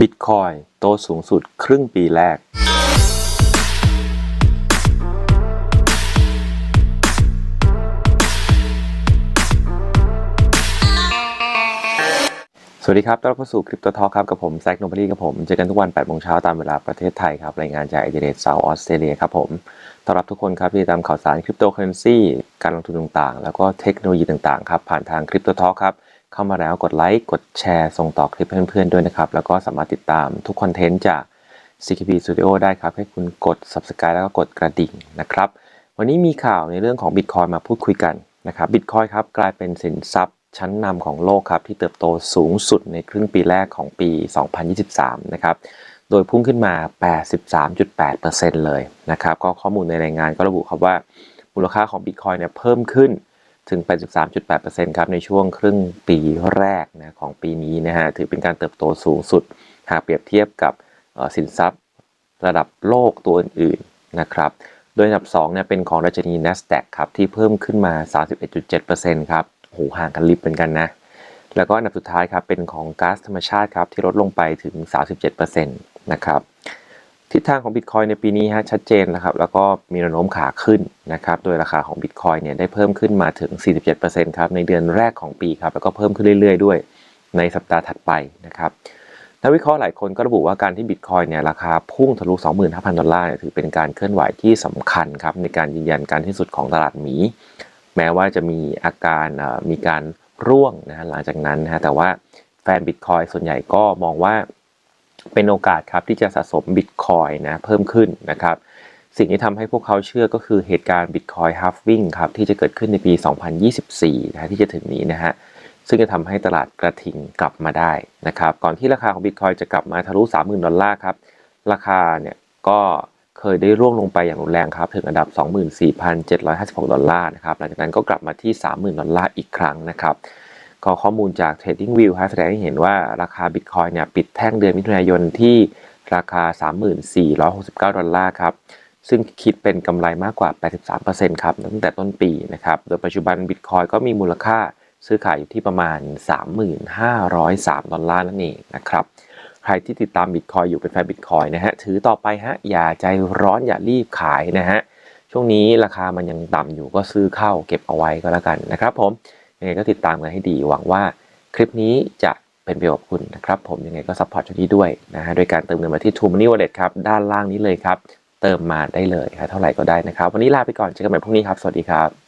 บิตคอยโตสูงสุดครึ่งปีแรก สวัสดีครับต้อนรับเข้าสู่คริปโตทอครับ กับผม แซกโนบอรี่กับผม เจอกันทุกวัน8โมงเช้าตามเวลาประเทศไทยครับ รายงานจากไอเดเรตเซาท์ออสเตรเลียครับผมต้อนรับทุกคนครับที่ติดตามข่าวสารคริปโตเคอเรนซีการลงทุนต่างๆ แล้วก็เทคโนโลยีต่างๆ ครับ ผ่านทางคริปโตทอครับ เข้ามาแล้วกดไลค์กดแชร์ส่งต่อคลิปเพื่อนๆด้วยนะครับ แล้วก็สามารถติดตามทุกคอนเทนต์จาก CKP Studio ได้ครับ ให้คุณกด Subscribe แล้วก็กดกระดิ่งนะครับ วันนี้มีข่าวในเรื่องของ Bitcoin มาพูดคุยกันนะครับ Bitcoin ครับกลายเป็นสินทรัพย์ชั้นนำของโลกครับ ที่เติบโตสูงสุดในครึ่งปีแรกของปี 2023 นะครับโดยพุ่งขึ้นมา 83.8%เลยนะครับ ก็ข้อมูลในรายงานก็ระบุครับว่ามูลค่าของ Bitcoin เนี่ยเพิ่มขึ้น ถึง 83.8%ครับในช่วงครึ่งปีแรกนะของปีนี้นะฮะถือเป็นการเติบโตสูงสุด หากเปรียบเทียบกับสินทรัพย์ระดับโลกตัวอื่นๆนะครับ โดยอันดับ2เนี่ยเป็นของดัชนี NASDAQ ครับที่เพิ่มขึ้นมา 31.7%ครับโอ้โหห่างกันลิบเหมือนกันนะ แล้วก็อันดับสุดท้ายครับเป็นของก๊าซธรรมชาติครับที่ลดลงไปถึง 37%นะครับ ทิศทางของ Bitcoin ในปีนี้ฮะชัดเจนนะครับแล้วก็มีแนวโน้มขาขึ้นนะครับโดยราคาของ Bitcoin เนี่ยได้เพิ่มขึ้นมาถึง 47%ครับในเดือนแรกของปีครับแล้วก็เพิ่มขึ้นเรื่อย ๆ ด้วยในสัปดาห์ถัดไปนะครับนักวิเคราะห์หลายคนก็ระบุว่าการที่ Bitcoin เนี่ยราคาพุ่งทะลุ 25,000 ดอลลาร์เนี่ยถือเป็นการเคลื่อนไหวที่สำคัญครับในการยืนยันการที่สุดของตลาดหมี แม้ว่าจะมีอาการมีการร่วงนะฮะหลังจากนั้นนะฮะแต่ว่าแฟน Bitcoin ส่วนใหญ่ก็มองว่า เป็นโอกาสครับที่จะสะสม Bitcoin นะเพิ่มขึ้นนะครับสิ่งที่ทำให้พวกเขาเชื่อก็คือเหตุการณ์ Bitcoin halving ครับที่จะเกิดขึ้นในปี 2024นะที่จะถึงนี้นะฮะซึ่งจะทำให้ตลาดกระทิงกลับมาได้นะครับก่อนที่ราคาของ Bitcoin จะกลับมาทะลุ 30,000 ดอลลาร์ครับราคาเนี่ยก็เคยได้ร่วงลงไปอย่างรุนแรงครับถึงอันดับ 24,756 ดอลลาร์นะครับหลังจากนั้นก็กลับมาที่ 30,000 ดอลลาร์อีกครั้งนะครับ ก็ข้อมูลจาก TradingView ครับแสดงให้เห็นว่าราคา Bitcoin เนี่ยปิดแท่งเดือนมิถุนายนที่ราคา 3469 ดอลลาร์ครับ ซึ่งคิดเป็นกำไรมากกว่า 83%ครับตั้งแต่ต้นปีนะครับ โดยปัจจุบัน Bitcoin ก็มีมูลค่าซื้อขายอยู่ที่ประมาณ 3,503 ดอลลาร์นั่นเองนะครับ ใครที่ติดตาม Bitcoin อยู่เป็นแฟน Bitcoin นะฮะ ถือต่อไปฮะ อย่าใจร้อนอย่ารีบขายนะฮะ ช่วงนี้ราคามันยังต่ำอยู่ก็ซื้อเข้าเก็บเอาไว้ก็แล้วกันนะครับผม ยังไงก็ติดตามกันให้ดี หวังว่าคลิปนี้จะเป็นประโยชน์กับคุณนะครับ ผมยังไงก็ซัพพอร์ตช่องนี้ด้วยนะฮะโดยการเติมเงินมาที่ True Money Wallet ครับ ด้านล่างนี้เลยครับ เติมมาได้เลยครับเท่าไหร่ก็ได้นะครับ วันนี้ลาไปก่อนเจอกันใหม่พรุ่งนี้ครับ สวัสดีครับ